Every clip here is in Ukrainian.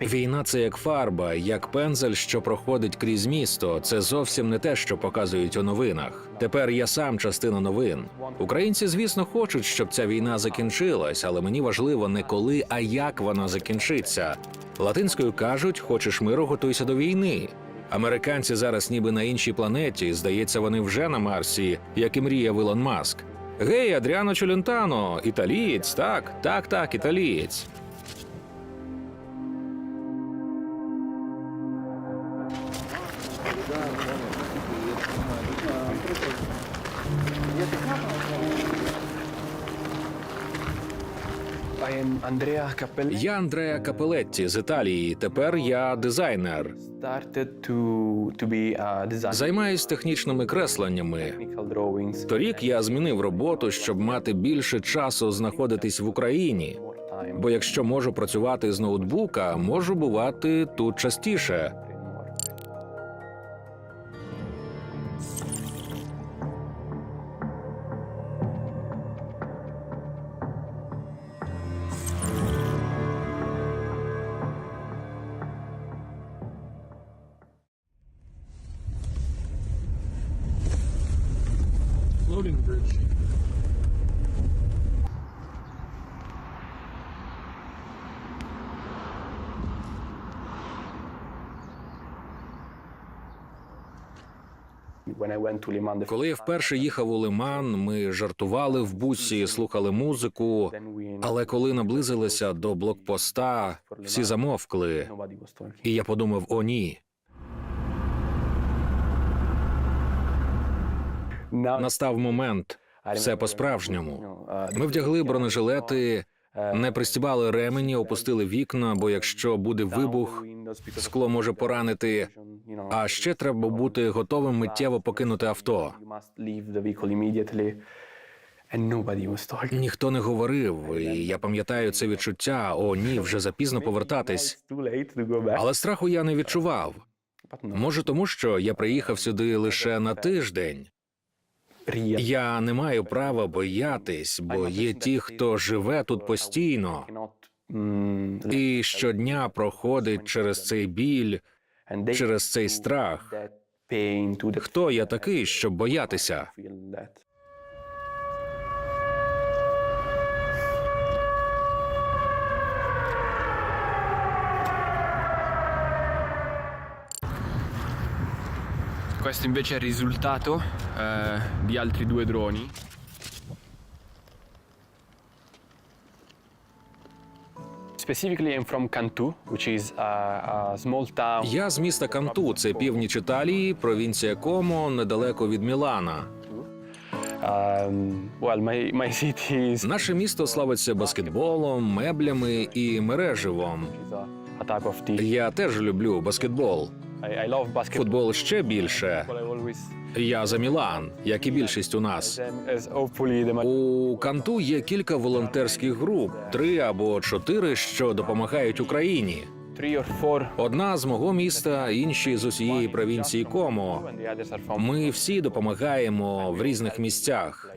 Війна це як фарба, як пензель, що проходить крізь місто. Це зовсім не те, що показують у новинах. Тепер я сам частина новин. Українці, звісно, хочуть, щоб ця війна закінчилась, але мені важливо не коли, а як вона закінчиться. Латинською кажуть: хочеш миру, готуйся до війни. Американці зараз ніби на іншій планеті. Здається, вони вже на Марсі, як і мріяв Ілон Маск. Гей, Адріано Челентано, італієць, так, так, так, італієць. Я Андреа Капелетті з Італії. Тепер я дизайнер. Займаюсь технічними кресленнями. Торік я змінив роботу, щоб мати більше часу знаходитись в Україні. Бо якщо можу працювати з ноутбука, можу бувати тут частіше. Коли я вперше їхав у Лиман, ми жартували в бусі, слухали музику. Але коли наблизилися до блокпоста, всі замовкли. І я подумав: о, ні. Настав момент. Все по-справжньому. Ми вдягли бронежилети, не пристібали ремені, опустили вікна, бо якщо буде вибух, скло може поранити. А ще треба бути готовим миттєво покинути авто. Ніхто не говорив, і я пам'ятаю це відчуття. О, ні, вже запізно повертатись. Але страху я не відчував. Може, тому що я приїхав сюди лише на тиждень. Я не маю права боятись, бо є ті, хто живе тут постійно і щодня проходить через цей біль, через цей страх. Хто я такий, щоб боятися? Questo invece è il risultato eh, di altri due droni. Specifically, I'm from Cantu, which is a, a small town. Я з міста Канту, це північ Італії, провінція Комо, недалеко від Мілана. Um, well, my, my city is, Наше місто славиться баскетболом, меблями і мереживом. Я теж люблю баскетбол. Футбол ще більше. Я за Мілан, як і більшість у нас. У Канту є кілька волонтерських груп, три або чотири, що допомагають Україні. Одна з мого міста, інші з усієї провінції Комо. Ми всі допомагаємо в різних місцях.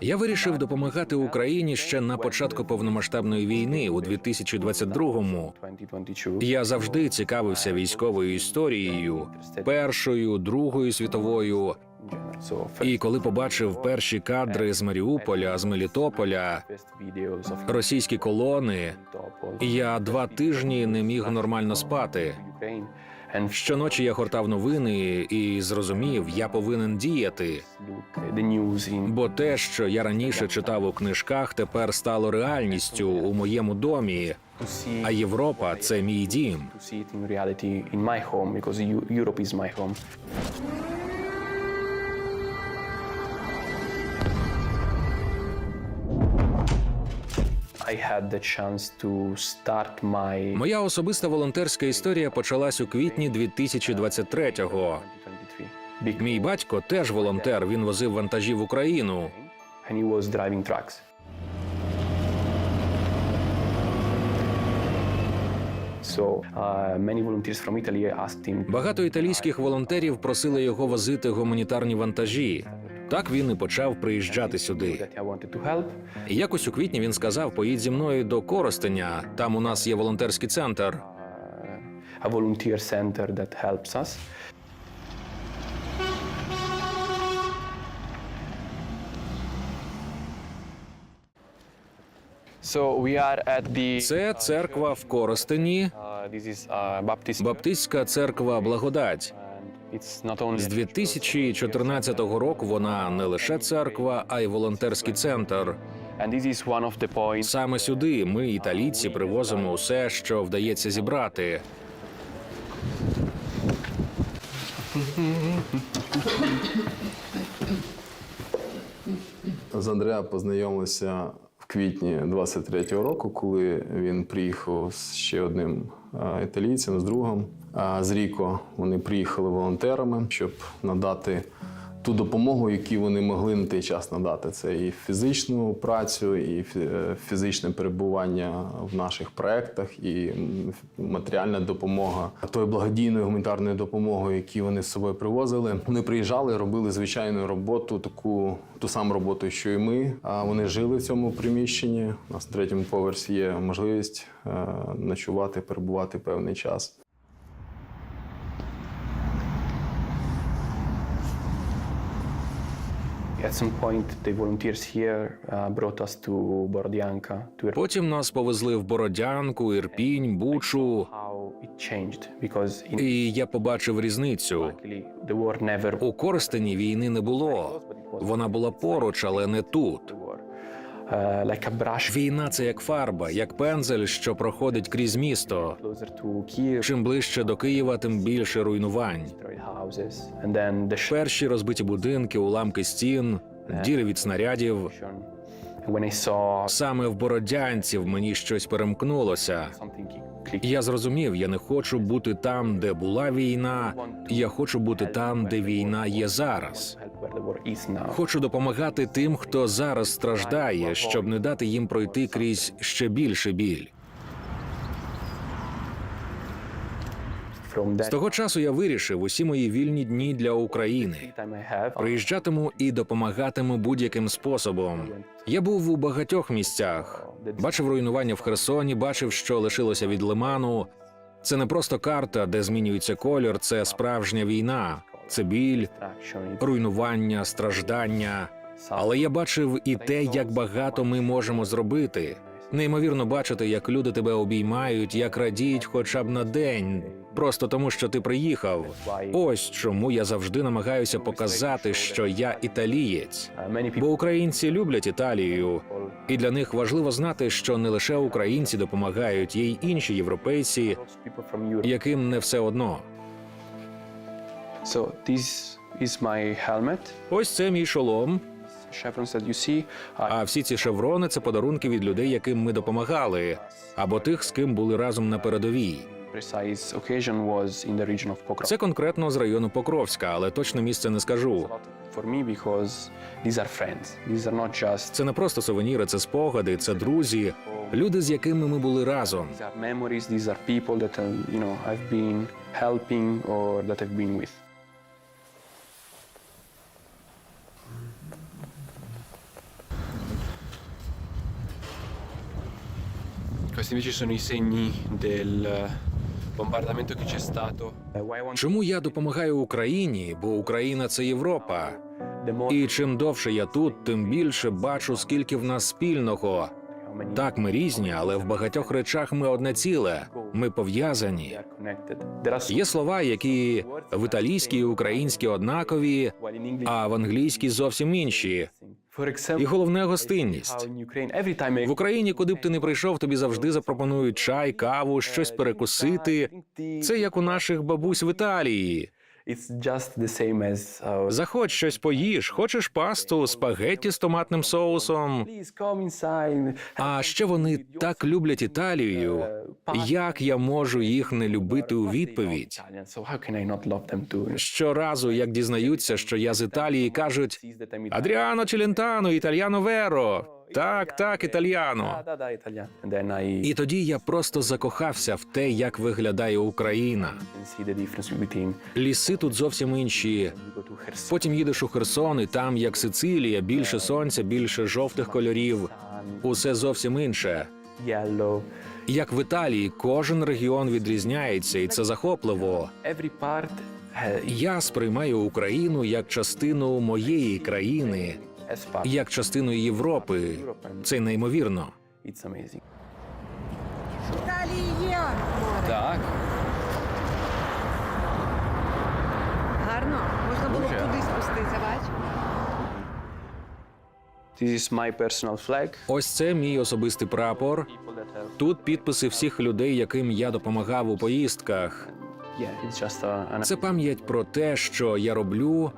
Я вирішив допомагати Україні ще на початку повномасштабної війни у 2022-му. 2022. Я завжди цікавився військовою історією, першою, другою світовою. І коли побачив перші кадри з Маріуполя, з Мелітополя, російські колони, я два тижні не міг нормально спати. Щоночі я гортав новини і зрозумів, я повинен діяти. Бо те, що я раніше читав у книжках, тепер стало реальністю у моєму домі. А Європа це мій дім. My Моя особиста волонтерська історія почалась у квітні 2023-го. 2023 big Мій батько теж волонтер. Він возив вантажі в Україну. uh. Багато італійських волонтерів просили його возити гуманітарні вантажі. Так він і почав приїжджати сюди. І якось у квітні він сказав: поїдь зі мною до Коростеня. Там у нас є волонтерський центр. A volunteer center that helps us. Це церква в Коростені, uh, uh, Баптистська церква Благодать. З 2014 року вона не лише церква, а й волонтерський центр. Саме сюди ми, італійці, привозимо усе, що вдається зібрати. З Андреа познайомилися квітні 23-го року, коли він приїхав з ще одним італійцем, з другом. З Ріко вони приїхали волонтерами, щоб надати ту допомогу, яку вони могли на той час надати. Це і фізичну працю, і е, фізичне перебування в наших проєктах, і матеріальна допомога. Тою благодійною гуманітарною допомогою, які вони з собою привозили. Вони приїжджали, робили звичайну роботу, таку ту саму роботу, що і ми. А вони жили в цьому приміщенні. У нас на третьому поверсі є можливість е, ночувати, перебувати певний час. At some point the volunteers here uh, brought us to Borodianka to. Потім нас повезли в Бородянку, Ірпінь, Бучу. І я побачив різницю. luckily the war never У Коростені війни не було. Вона була поруч, але не тут. Війна це як фарба, як пензель, що проходить крізь місто. Чим ближче до Києва, тим більше руйнувань. Перші розбиті будинки, уламки стін, діри від снарядів. Саме в Бородянці в мені щось перемкнулося. Я зрозумів, я не хочу бути там, де була війна. Я хочу бути там, де війна є зараз. Хочу допомагати тим, хто зараз страждає, щоб не дати їм пройти крізь ще більше біль. З того часу я вирішив усі мої вільні дні для України. I Приїжджатиму і допомагатиму будь-яким способом. Я був у багатьох місцях. Бачив руйнування в Херсоні, бачив, що лишилося від лиману. Це не просто карта, де змінюється колір, це справжня війна, це біль, руйнування, страждання. Але я бачив і те, як багато ми можемо зробити. Неймовірно бачити, як люди тебе обіймають, як радіють хоча б на день, просто тому, що ти приїхав. Ось чому я завжди намагаюся показати, що я італієць. Бо українці люблять Італію, і для них важливо знати, що не лише українці допомагають, є й інші європейці, яким не все одно. So this is my helmet Ось це мій шолом. chevrons that you see uh, А всі ці шеврони це подарунки від людей, яким ми допомагали, або тих, з ким були разом на передовій. precise occasion was in the region of. Це конкретно з району Покровська, але точне місце не скажу. For me because these are friends. These are not just Це не просто сувеніри, це спогади, це друзі, люди, з якими ми були разом. these are memories. These are people that uh, you know I've been helping or that I've been with. Questi invece sono i segni del eh, bombardamento che c'è stato. Чому я допомагаю Україні? Бо Україна це Європа. І чим довше я тут, тим більше бачу, скільки в нас спільного. Так, ми різні, але в багатьох речах ми одне ціле. Ми пов'язані. Є слова, які в італійській і українській однакові, а в англійській зовсім інші. І головне гостинність. В Україні, куди б ти не прийшов, тобі завжди запропонують чай, каву, щось перекусити. Це як у наших бабусь в Італії. Uh, Заходь щось поїж, хочеш пасту, спагетті з томатним соусом. А ще вони так люблять Італію. Як я можу їх не любити у відповідь? Щоразу, як дізнаються, що я з Італії, кажуть Адріано Челентано, Італьяно Веро. Так, так, італьяно. І тоді я просто закохався в те, як виглядає Україна. Ліси тут зовсім інші. Потім їдеш у Херсон, і там, як Сицилія, більше сонця, більше жовтих кольорів. Усе зовсім інше. Як в Італії, кожен регіон відрізняється, і це захопливо. Я сприймаю Україну як частину моєї країни. Як частину Європи. Це неймовірно. море. Так. Гарно. Можна було б туди спуститися, бач? This is my personal flag. Ось це мій особистий прапор. Тут підписи всіх людей, яким я допомагав у поїздках. An Це пам'ять про те, що я роблю,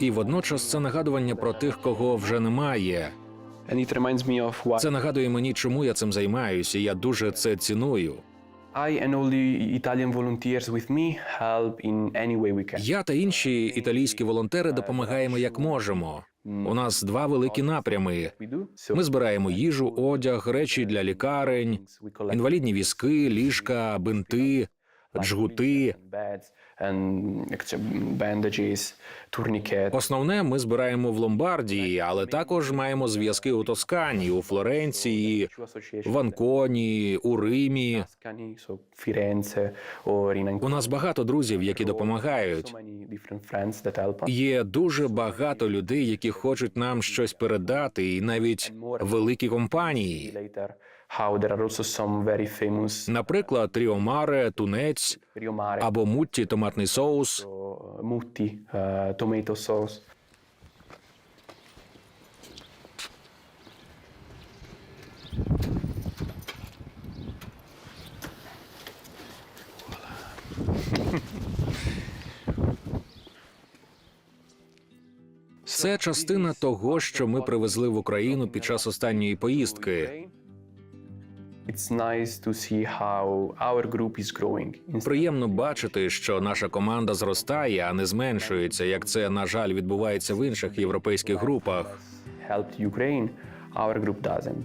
і водночас це нагадування про тих, кого вже немає. Це нагадує мені, чому я цим займаюся. і Я дуже це ціную. Я та інші італійські волонтери допомагаємо як можемо. У нас два великі напрями. Ми збираємо їжу, одяг, речі для лікарень, інвалідні візки, ліжка, бинти, джгути. Основне ми збираємо в Ломбардії, але також маємо зв'язки у Тоскані, у Флоренції, Two в Анконі, у Римі. У нас багато друзів, які допомагають. Є дуже багато людей, які хочуть нам щось передати, і навіть великі компанії. Наприклад, Тріомаре, тунець або Мутті томатний соус. so, mutti, uh. Це частина того, що ми привезли в Україну під час останньої поїздки. It's nice to see how our group is growing. Приємно бачити, що наша команда зростає, а не зменшується, як це на жаль відбувається в інших європейських групах. helped Ukraine, our group doesn't.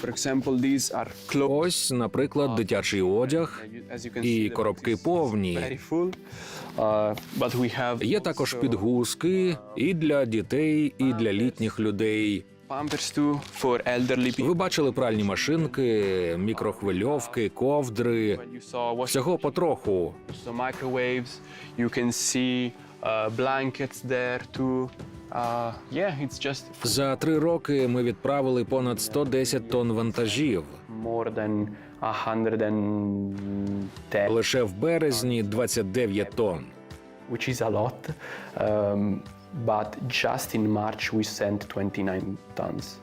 For example, these are. Ось, наприклад, дитячий одяг. І коробки повні. Uh, but we have Є також підгузки і для дітей, і для літніх людей. Ви бачили пральні машинки, мікрохвильовки, ковдри. Всього потроху. uh. Uh, За три роки ми відправили понад 110 тонн вантажів. more than 110, Лише в березні 29 тонн. But just in March we sent 29 tons.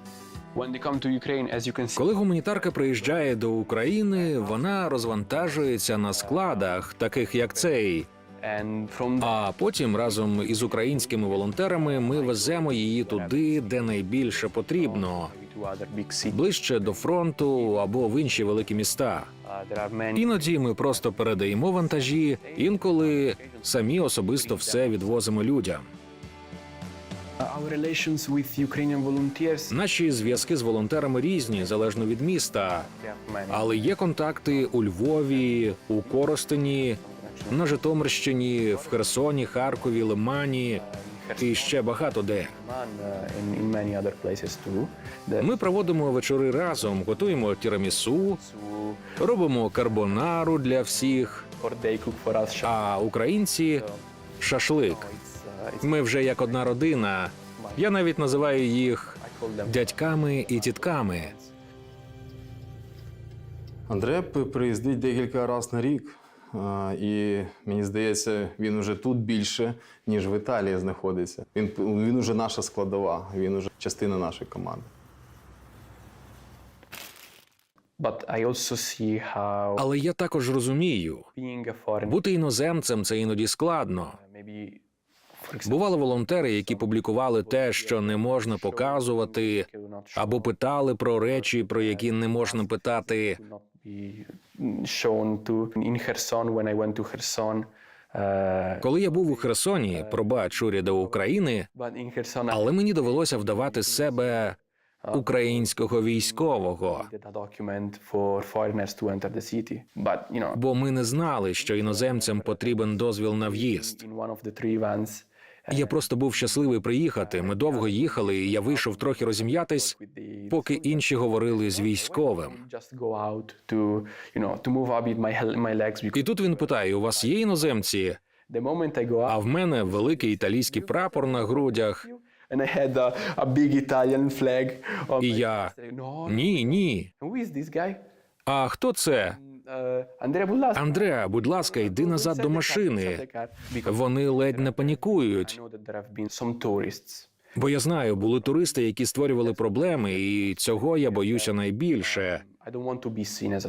Коли гуманітарка приїжджає до України, вона розвантажується на складах, таких як цей. А потім разом із українськими волонтерами ми веземо її туди, де найбільше потрібно, ближче до фронту або в інші великі міста. Іноді ми просто передаємо вантажі, інколи самі особисто все відвозимо людям. Наші зв'язки з волонтерами різні залежно від міста, але є контакти у Львові, у Коростені, на Житомирщині, в Херсоні, Харкові, Лимані і ще багато де. Uh, Ми проводимо вечори разом, готуємо тірамісу, робимо карбонару для всіх, а українці шашлик. Ми вже як одна родина. Я навіть називаю їх дядьками і тітками. Андре приїздить декілька разів на рік, і мені здається, він уже тут більше, ніж в Італії знаходиться. Він, він уже наша складова, він уже частина нашої команди. But I also see how Але я також розумію, бути іноземцем це іноді складно. Бували волонтери, які публікували те, що не можна показувати, або питали про речі, про які не можна питати. Коли я був у Херсоні, пробач уряду України, але мені довелося вдавати себе українського військового. Бо ми не знали, що іноземцям потрібен дозвіл на в'їзд. Я просто був щасливий приїхати. Ми довго їхали, і я вийшов трохи розім'ятись, поки інші говорили з військовим. І тут він питає: у вас є іноземці? А в мене великий італійський прапор на грудях. І я ні, ні. А хто це? Uh, Андреа, будь ласка, йди назад до машини. Вони ледь не панікують. Бо я знаю, були туристи, які створювали проблеми, і цього я боюся найбільше.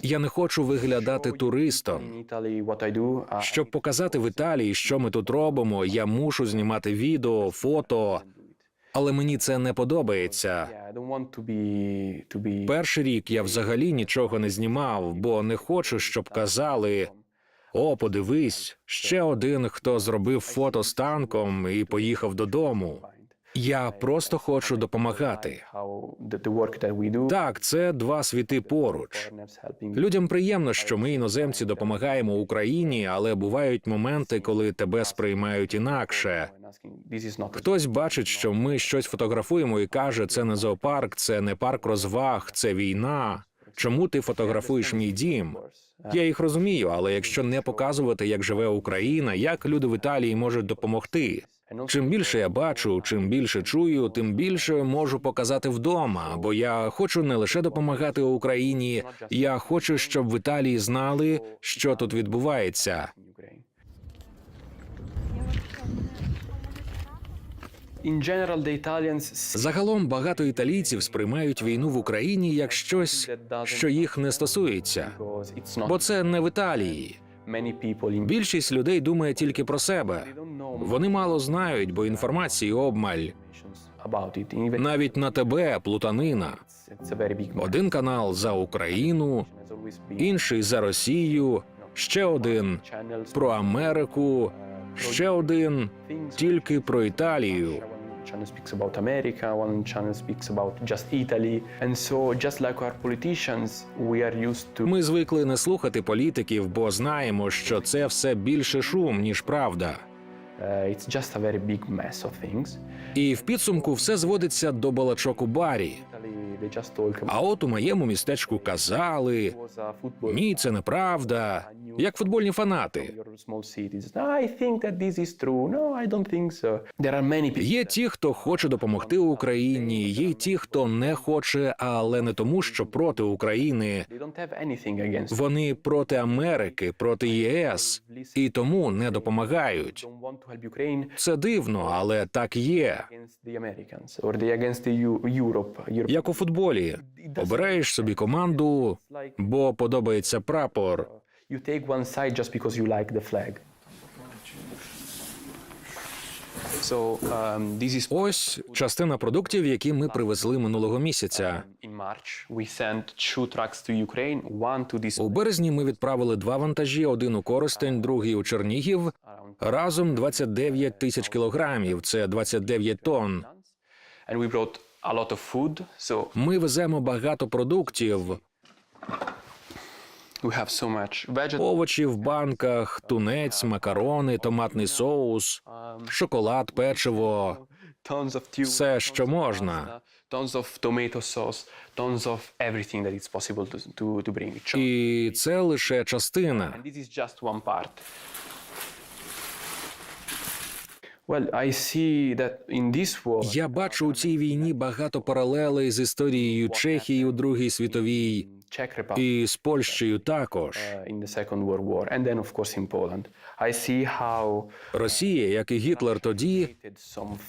Я не хочу виглядати туристом. Uh, Щоб показати в Італії, що ми тут робимо, я мушу знімати відео, фото, але мені це не подобається. Перший рік я взагалі нічого не знімав, бо не хочу, щоб казали: о, подивись, ще один, хто зробив фото з танком і поїхав додому. Я просто хочу допомагати. Так, це два світи поруч. Людям приємно, що ми, іноземці, допомагаємо Україні, але бувають моменти, коли тебе сприймають інакше. Хтось бачить, що ми щось фотографуємо і каже, це не зоопарк, це не парк розваг, це війна. Чому ти фотографуєш мій дім? Я їх розумію, але якщо не показувати, як живе Україна, як люди в Італії можуть допомогти. Чим більше я бачу, чим більше чую, тим більше можу показати вдома. Бо я хочу не лише допомагати Україні, я хочу, щоб в Італії знали, що тут відбувається. Загалом багато італійців сприймають війну в Україні як щось, що їх не стосується, бо це не в Італії. Більшість людей думає тільки про себе. Вони мало знають, бо інформації обмаль. Навіть на тебе плутанина. Один канал за Україну, інший за Росію, ще один про Америку, ще один тільки про Італію. Channel speaks about America, one channel speaks about just Italy. And so, just like our politicians, we are used to Ми звикли не слухати політиків, бо знаємо, що це все більше шум, ніж правда. Uh, it's just a very big mess of things. І в підсумку все зводиться до балачок у барі. А от у моєму містечку казали: was ні, це неправда. Як футбольні фанати. Є ті, хто хоче допомогти Україні, є й ті, хто не хоче, але не тому, що проти України. Вони проти Америки, проти ЄС і тому не допомагають. Це дивно, але так є. Як у футболі, обираєш собі команду, бо подобається прапор. You take one side just because you like the flag. So um, this is Ось частина продуктів, які ми привезли минулого місяця. this У березні ми відправили два вантажі: один у Коростень, другий у Чернігів. Разом 29 тисяч кілограмів. Це 29 тонн. Ми веземо багато продуктів: we have so much vegetables, овочі в банках, тунець, макарони, томатний соус, шоколад, печиво. Все, що можна. І це лише частина. Я бачу у цій війні багато паралелей з історією Чехії у Другій світовій і з Польщею також. uh, I see how Росія, як і Гітлер тоді,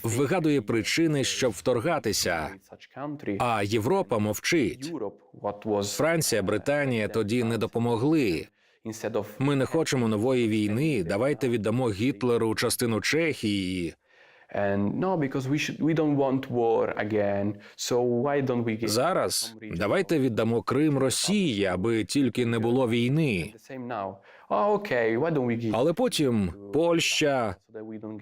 вигадує причини, щоб вторгатися. А Європа мовчить. Франція, Британія тоді не допомогли. Ми не хочемо нової війни. Давайте віддамо Гітлеру частину Чехії. And no, because we should we don't want war again. So why don't we give Зараз давайте віддамо Крим Росії, аби тільки не було війни. Oh, Але потім Польща.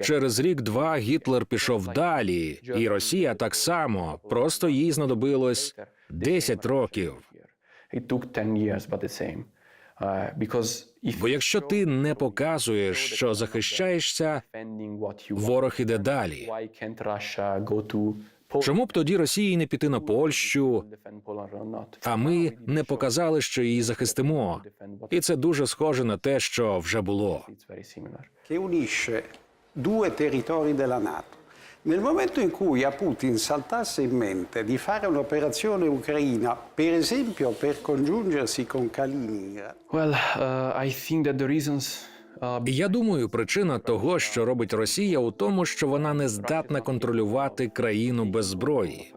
Через рік-два Гітлер пішов далі, і Росія так само. Просто їй знадобилось 10 років. It took 10 years, but the same. Uh, Бо якщо ти не показуєш, що захищаєшся, ворог іде далі. Чому б тоді Росії не піти на Польщу? А ми не показали, що її захистимо. І це дуже схоже на те, що вже було. che unisce due territori della Nato. Nel momento in cui a Putin saltasse in mente di fare un'operazione ucraina, per esempio per congiungersi con Kaliningrad, Well, uh, I think that the reasons uh, Я думаю, причина того, що робить Росія, у тому, що вона не здатна контролювати країну без зброї.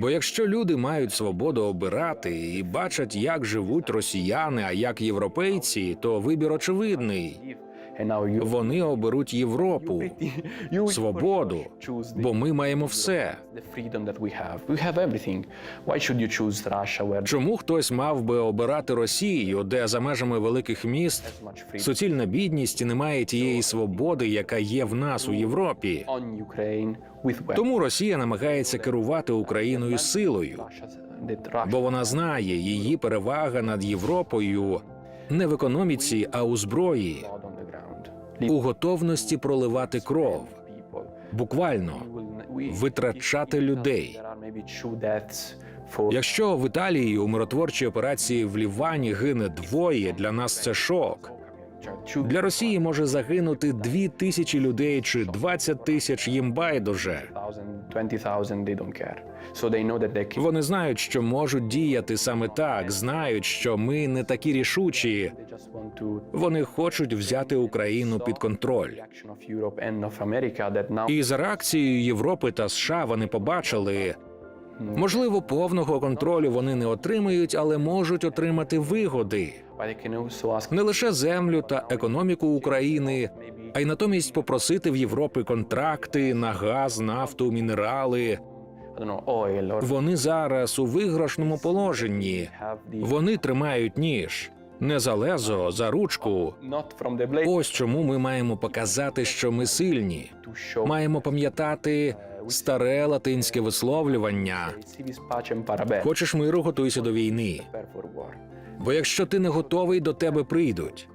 Бо якщо люди мають свободу обирати і бачать, як живуть росіяни, а як європейці, то вибір очевидний. Вони оберуть Європу, свободу, бо ми маємо все. Чому хтось мав би обирати Росію, де за межами великих міст суцільна бідність і немає тієї свободи, яка є в нас у Європі? Тому Росія намагається керувати Україною силою, бо вона знає, її перевага над Європою не в економіці, а у зброї, у готовності проливати кров, буквально витрачати людей. Якщо в Італії у миротворчій операції в Лівані гине двоє, для нас це шок. Для Росії може загинути дві тисячі людей чи 20 тисяч їм байдуже. 20,000 they don't care. So they know that they can Вони знають, що можуть діяти саме так, знають, що ми не такі рішучі. Вони хочуть взяти Україну під контроль. І за реакцією Європи та США вони побачили. Можливо, повного контролю вони не отримають, але можуть отримати вигоди не лише землю та економіку України, а й натомість попросити в Європи контракти на газ, нафту, мінерали. Вони зараз у виграшному положенні. Вони тримають ніж, не за за ручку. Ось чому ми маємо показати, що ми сильні. Маємо пам'ятати старе латинське висловлювання. Хочеш миру, готуйся до війни. Бо якщо ти не готовий, до тебе прийдуть.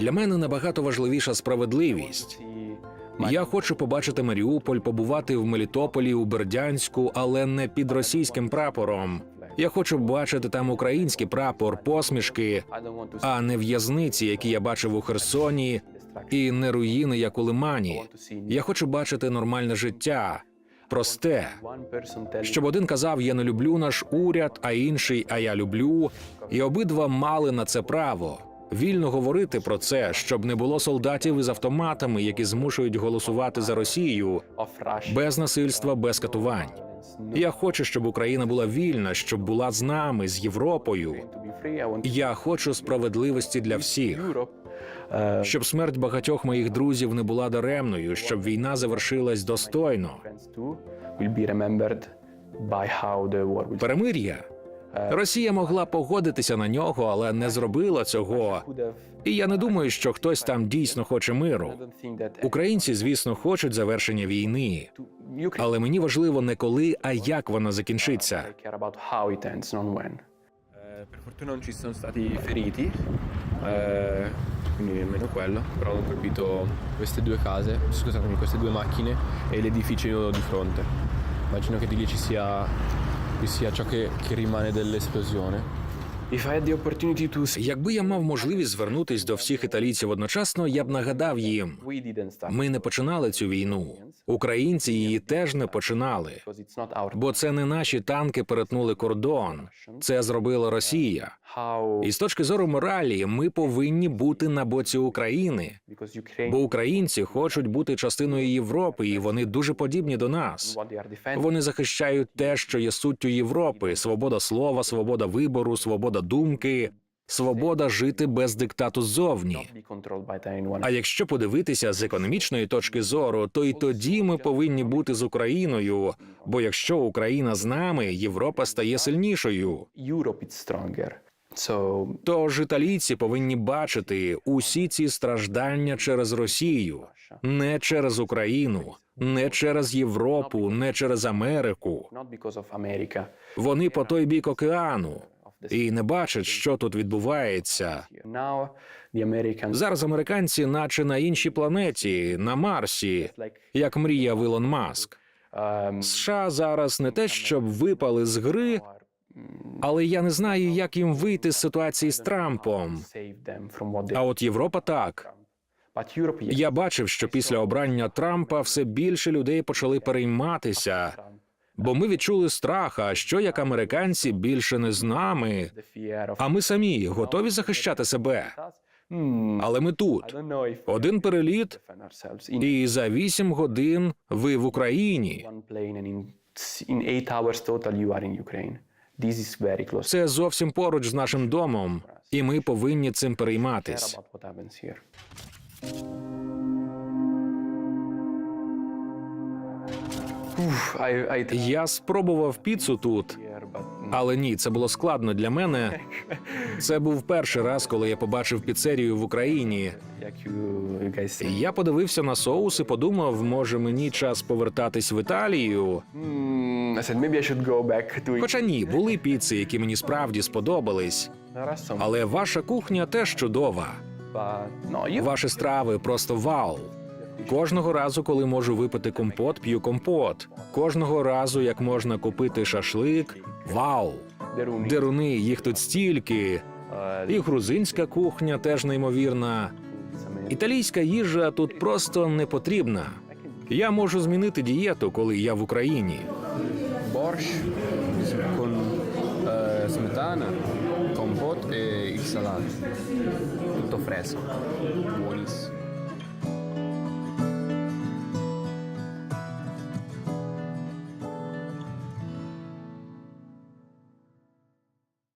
Для мене набагато важливіша справедливість. Я хочу побачити Маріуполь, побувати в Мелітополі, у Бердянську, але не під російським прапором. Я хочу бачити там український прапор, посмішки, а не в'язниці, які я бачив у Херсоні. І не руїни, як у Лимані. Я хочу бачити нормальне життя, просте. Щоб один казав, я не люблю наш уряд, а інший, а я люблю. І обидва мали на це право. Вільно говорити про це, щоб не було солдатів із автоматами, які змушують голосувати за Росію без насильства, без катувань. Я хочу, щоб Україна була вільна, щоб була з нами, з Європою. Я хочу справедливості для всіх, щоб смерть багатьох моїх друзів не була даремною, щоб війна завершилась достойно. Перемир'я. Росія могла погодитися на нього, але не зробила цього. І я не думаю, що хтось там дійсно хоче миру. Українці, звісно, хочуть завершення війни, але мені важливо не коли, а як вона закінчиться. Per fortuna non ci sono stati feriti, eh, quindi nemmeno quello, però hanno colpito queste due case, scusatemi, queste due macchine e l'edificio di fronte. Immagino che di lì ci sia, ci sia ciò che, che rimane dell'esplosione. Якби я мав можливість звернутись до всіх італійців одночасно, я б нагадав їм: ми не починали цю війну. Українці її теж не починали. Бо це не наші танки перетнули кордон. Це зробила Росія. І з точки зору моралі, ми повинні бути на боці України, бо українці хочуть бути частиною Європи, і вони дуже подібні до нас. Вони захищають те, що є суттю Європи: свобода слова, свобода вибору, свобода думки. свобода жити без диктату ззовні. А якщо подивитися з економічної точки зору, то й тоді ми повинні бути з Україною. Бо якщо Україна з нами, Європа стає сильнішою. Тож італійці повинні бачити усі ці страждання через Росію, не через Україну, не через Європу, не через Америку. Вони по той бік океану і не бачать, що тут відбувається. Зараз американці, наче на іншій планеті, на Марсі, як мріяв Ілон Маск. um, США зараз не те, щоб випали з гри, але я не знаю, як їм вийти з ситуації з Трампом. А от Європа так. Я бачив, що після обрання Трампа все більше людей почали перейматися, бо ми відчули страх. А що як американці більше не з нами? А ми самі готові захищати себе. Але ми тут. Один переліт, і за вісім годин ви в Україні. Це зовсім поруч з нашим домом, і ми повинні цим перейматись. Я спробував піцу тут, але ні, це було складно для мене. Це був перший раз, коли я побачив піцерію в Україні. Я подивився на соус і подумав, може мені час повертатись в Італію. Хоча ні, були піци, які мені справді сподобались. Але ваша кухня теж чудова. Ваші страви просто вау. Кожного разу, коли можу випити компот, п'ю компот. Кожного разу, як можна купити шашлик, вау! Деруни, їх тут стільки. І грузинська кухня теж неймовірна. Італійська їжа тут просто не потрібна. Я можу змінити дієту, коли я в Україні. Борщ con eh, smetana, compot e il